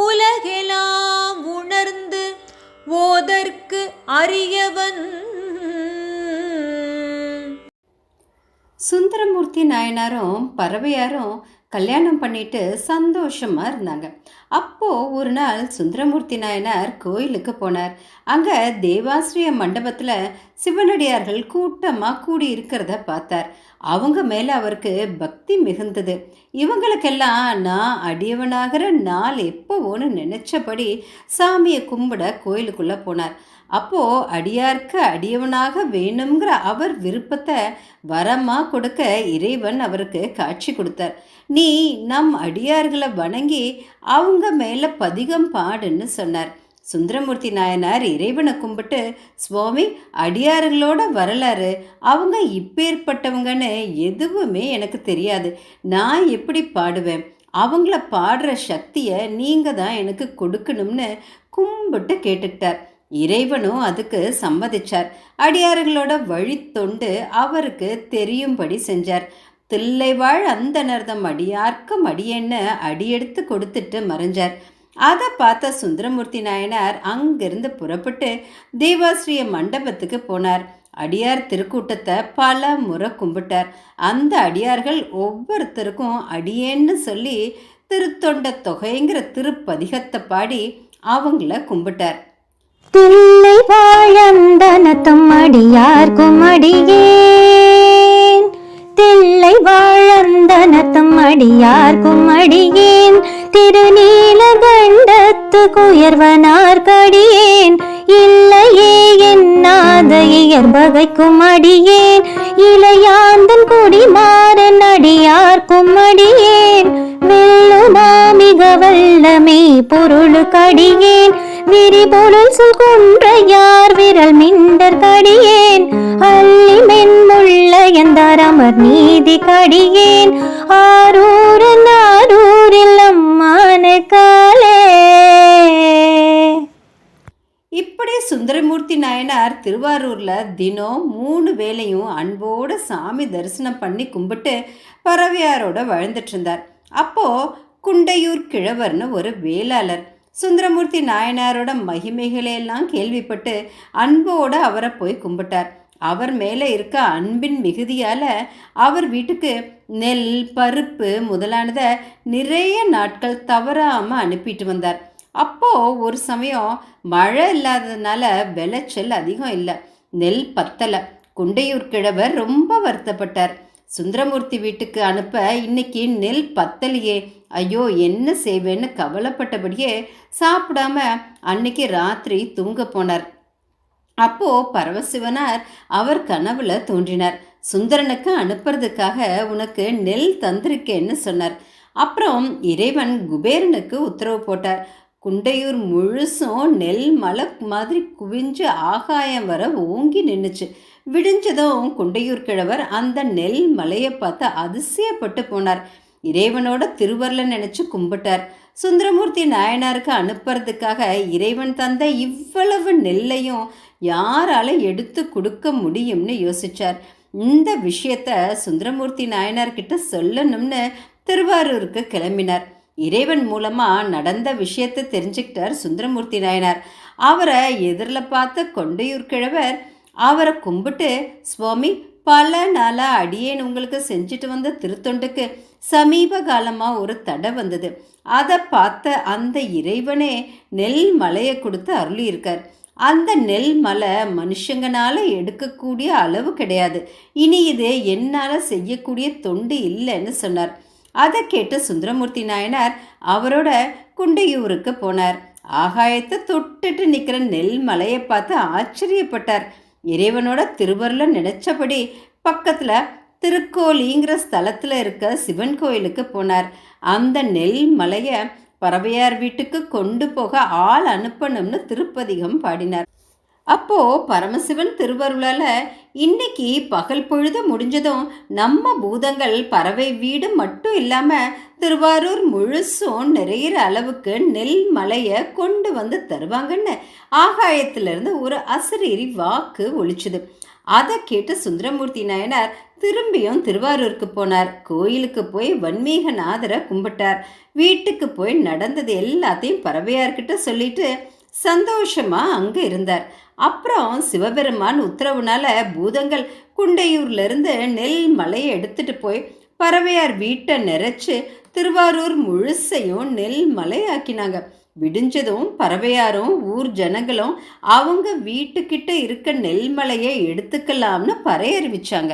உலகெலாம் உணர்ந்து ஓதற்கு அறியவன் சுந்தரமூர்த்தி நாயனாரும் பறவையாரும் கல்யாணம் பண்ணிட்டு சந்தோஷமாக இருந்தாங்க. அப்போது ஒரு நாள் சுந்தரமூர்த்தி நாயனார் கோயிலுக்கு போனார். அங்கே தேவாசிரிய மண்டபத்தில் சிவனடியார்கள் கூட்டமாக கூடி இருக்கிறத பார்த்தார். அவங்க மேலே அவருக்கு பக்தி மிகுந்தது. இவங்களுக்கெல்லாம் நான் அடியவனாகிற நாள் எப்போவோன்னு நினச்சபடி சாமியை கும்பிட கோயிலுக்குள்ளே போனார். அப்போது அடியார்க்கு அடியவனாக வேணுங்கிற அவர் விருப்பத்தை வரமா கொடுக்க இறைவன் அவருக்கு காட்சி கொடுத்தார். நீ நம் அடியார்களை வணங்கி அவங்க மேலே பதிகம் பாடுன்னு சொன்னார். சுந்தரமூர்த்தி நாயனார் இறைவனை கும்பிட்டு சுவாமி அடியார்களோட வரலாறு அவங்க இப்பேற்பட்டவங்கன்னு எதுவுமே எனக்கு தெரியாது. நான் எப்படி பாடுவேன்? அவங்கள பாடுற சக்தியை நீங்கள் தான் எனக்கு கொடுக்கணும்னு கும்பிட்டு கேட்டுக்கிட்டார். இறைவனும் அதுக்கு சம்மதிச்சார். அடியார்களோட வழி தொண்டு அவருக்கு தெரியும்படி செஞ்சார். தில்லைவாழ் அந்த நர்தம் அடியார்க்கும் அடியேன்னு அடியெடுத்து கொடுத்துட்டு மறைஞ்சார். அதை பார்த்த சுந்தரமூர்த்தி நாயனார் அங்கிருந்து புறப்பட்டு தேவாஸ்ரீய மண்டபத்துக்கு போனார். அடியார் திருக்கூட்டத்தை பல முறை கும்பிட்டார். அந்த அடியார்கள் ஒவ்வொருத்தருக்கும் அடியேன்னு சொல்லி திருத்தொண்ட தொகைங்கிற திருப்பதிகத்தை பாடி அவங்கள கும்பிட்டார். தில்லை வாழந்தனத்தும் அடியார்க்கும் அடியேன் தில்லை வாழந்தனத்தும் அடியார்க்கும் அடியேன் திருநீல கண்டத்து குயர்வனார்க்கடியேன் இல்லையே என்னாத இயற்பகைக்கும் அடியேன் இளையாந்தன் குடிமாறன் அடியார்க்கும் அடியேன் வெல்லுமா மிக வல்லமே பொருளுக்கடியேன் விரிபொருள் சொல் குன்றையார் விரல் மிண்டர் கடியேன்? அள்ளி மென்முள்ள எந்தாரமர் நீதி கடியேன்? ஆரூரன் ஆரூரில் அம்மான காலே. இப்படி சுந்தரமூர்த்தி நாயனார் திருவாரூர்ல தினம் மூணு வேளையும் அன்போட சாமி தரிசனம் பண்ணி கும்பிட்டு பறவையாரோட வாழ்ந்துட்டு இருந்தார். அப்போ குண்டையூர் கிழவர்னு ஒரு வேளாளர் சுந்தரமூர்த்தி நாயனாரோட மகிமைகளையெல்லாம் கேள்விப்பட்டு அன்போடு அவரை போய் கும்பிட்டார். அவர் மேலே இருக்க அன்பின் மிகுதியால் அவர் வீட்டுக்கு நெல் பருப்பு முதலானதை நிறைய நாட்கள் தவறாமல் அனுப்பிட்டு வந்தார். அப்போ ஒரு சமயம் மழை இல்லாததுனால விளைச்சல் அதிகம் இல்லை நெல் பத்தலை. குண்டையூர் கிழவர் ரொம்ப வருத்தப்பட்டார். சுந்தரமூர்த்தி வீட்டுக்கு அனுப்ப இன்னைக்கு நெல் பத்தலையே. ஐயோ என்ன செய்வேன்னு கவலைப்பட்டபடியே சாப்பிடாம அன்னைக்கு ராத்திரி தூங்க போனார். அப்போ பரமசிவனார் அவர் கனவுல தோன்றினார். சுந்தரனுக்கு அனுப்புறதுக்காக உனக்கு நெல் தந்திருக்கேன்னு சொன்னார். அப்புறம் இறைவன் குபேரனுக்கு உத்தரவு போட்டார். குண்டையூர் முழுசும் நெல் மலை மாதிரி குவிஞ்சு ஆகாயம் வர ஓங்கி நின்றுச்சு விடிஞ்சதும் குண்டையூர் கிழவர் அந்த நெல் மலையை பார்த்து அதிசயப்பட்டு போனார். இறைவனோட திருவரில் நினைச்சு கும்பிட்டார். சுந்தரமூர்த்தி நாயனாருக்கு அனுப்புறதுக்காக இறைவன் தந்த இவ்வளவு நெல்லையும் யாரால எடுத்து கொடுக்க முடியும்னு யோசிச்சார். இந்த விஷயத்த சுந்தரமூர்த்தி நாயனார் கிட்ட சொல்லணும்னு திருவாரூருக்கு கிளம்பினார். இறைவன் மூலமா நடந்த விஷயத்தை தெரிஞ்சுக்கிட்டார் சுந்தரமூர்த்தி நாயனார். அவரை எதிரில் பார்த்த கொண்டையூர் கிழவர் அவரை கும்பிட்டு சுவாமி பல நாளாக அடியேன் உங்களுக்கு செஞ்சுட்டு வந்த திருத்தொண்டுக்கு சமீப காலமாக ஒரு தடை வந்தது. அதை பார்த்த அந்த இறைவனே நெல் மலையை கொடுத்து அருளியிருக்கார். அந்த நெல் மலை மனுஷங்கனால எடுக்கக்கூடிய அளவு கிடையாது. இனி இது என்னால் செய்யக்கூடிய தொண்டு இல்லைன்னு சொன்னார். அதை கேட்டு சுந்தரமூர்த்தி நாயனார் அவரோட குண்டையூருக்கு போனார். ஆகாயத்தை தொட்டுட்டு நிற்கிற நெல் மலையை பார்த்து ஆச்சரியப்பட்டார். இறைவனோட திருவருள நினைச்சபடி பக்கத்தில் திருக்கோலிங்கிற ஸ்தலத்தில் இருக்க சிவன் கோயிலுக்கு போனார். அந்த நெல் மலையை பறவையார் வீட்டுக்கு கொண்டு போக ஆள் அனுப்பணும்னு திருப்பதிகம் பாடினார். அப்போ பரமசிவன் திருவருளால் இன்னைக்கு பகல் பொழுது முடிஞ்சதும் நம்ம பூதங்கள் பறவை வீடு மட்டும் இல்லாமல் திருவாரூர் முழுசும் நிறையிற அளவுக்கு நெல் மலையை கொண்டு வந்து தருவாங்கன்னு ஆகாயத்திலிருந்து ஒரு அசரீரி வாக்கு ஒழிச்சுது அதை கேட்டு சுந்தரமூர்த்தி நாயனார் திரும்பியும் திருவாரூருக்கு போனார். கோயிலுக்கு போய் வன்மீகநாதரை கும்பிட்டார். வீட்டுக்கு போய் நடந்தது எல்லாத்தையும் பறவையார்கிட்ட சொல்லிட்டு சந்தோஷமா அங்க இருந்தார். அப்புறம் சிவபெருமான் உத்தரவுனால பூதங்கள் குண்டையூர்ல இருந்து நெல் மலையை எடுத்துட்டு போய் பறவையார் வீட்டை நிறைச்சு திருவாரூர் முழுசையும் நெல் மலையாக்கினாங்க. விடிஞ்சதும் பறவையாரும் ஊர் ஜனங்களும் அவங்க வீட்டுக்கிட்ட இருக்க நெல்மலையை எடுத்துக்கலாம்னு பறையறிவிச்சாங்க.